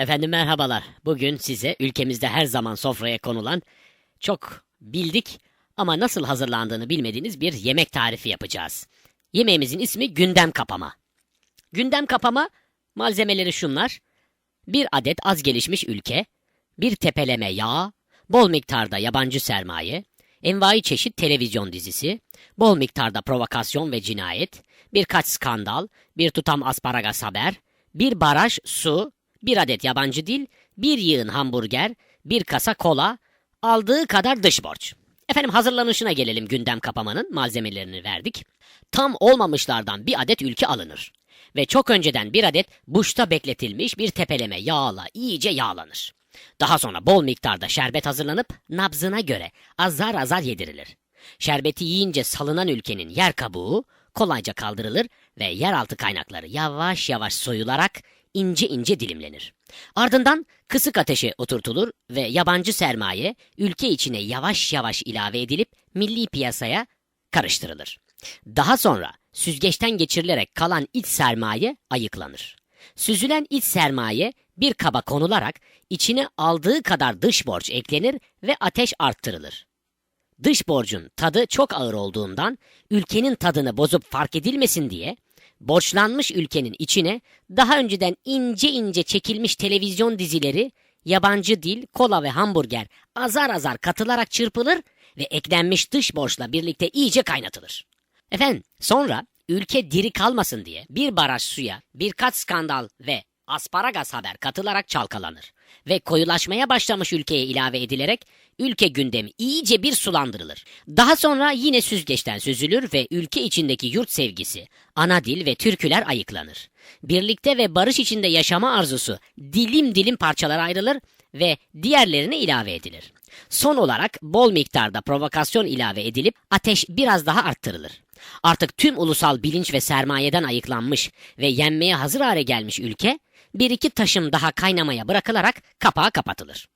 Efendim merhabalar. Bugün size ülkemizde her zaman sofraya konulan çok bildik ama nasıl hazırlandığını bilmediğiniz bir yemek tarifi yapacağız. Yemeğimizin ismi gündem kapama. Gündem kapama malzemeleri şunlar. Bir adet az gelişmiş ülke, bir tepeleme yağ, bol miktarda yabancı sermaye, envai çeşit televizyon dizisi, bol miktarda provokasyon ve cinayet, birkaç skandal, bir tutam asparagas haber, bir baraj su, bir adet yabancı dil, bir yığın hamburger, bir kasa kola, aldığı kadar dış borç. Efendim hazırlanışına gelelim gündem kapamanın malzemelerini verdik. Tam olmamışlardan bir adet ülke alınır. Ve çok önceden bir adet buşta bekletilmiş bir tepeleme yağla iyice yağlanır. Daha sonra bol miktarda şerbet hazırlanıp nabzına göre azar azar yedirilir. Şerbeti yiyince salınan ülkenin yer kabuğu kolayca kaldırılır ve yeraltı kaynakları yavaş yavaş soyularak ince ince dilimlenir. Ardından kısık ateşe oturtulur ve yabancı sermaye ülke içine yavaş yavaş ilave edilip milli piyasaya karıştırılır. Daha sonra süzgeçten geçirilerek kalan iç sermaye ayıklanır. Süzülen iç sermaye bir kaba konularak içine aldığı kadar dış borç eklenir ve ateş arttırılır. Dış borcun tadı çok ağır olduğundan ülkenin tadını bozup fark edilmesin diye borçlanmış ülkenin içine daha önceden ince ince çekilmiş televizyon dizileri, yabancı dil, kola ve hamburger azar azar katılarak çırpılır ve eklenmiş dış borçla birlikte iyice kaynatılır. Efendim sonra ülke diri kalmasın diye bir baraj suya birkaç skandal ve asparagas haber katılarak çalkalanır ve koyulaşmaya başlamış ülkeye ilave edilerek ülke gündemi iyice bir sulandırılır. Daha sonra yine süzgeçten süzülür ve ülke içindeki yurt sevgisi, ana dil ve türküler ayıklanır. Birlikte ve barış içinde yaşama arzusu dilim dilim parçalara ayrılır ve diğerlerine ilave edilir. Son olarak bol miktarda provokasyon ilave edilip ateş biraz daha arttırılır. Artık tüm ulusal bilinç ve sermayeden ayıklanmış ve yenmeye hazır hale gelmiş ülke bir iki taşım daha kaynamaya bırakılarak kapağı kapatılır.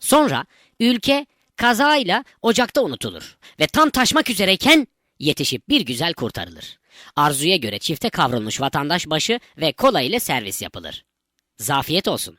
Sonra ülke kazayla ocakta unutulur ve tam taşmak üzereyken yetişip bir güzel kurtarılır. Arzuya göre çifte kavrulmuş vatandaş başı ve kola ile servis yapılır. Zafiyet olsun.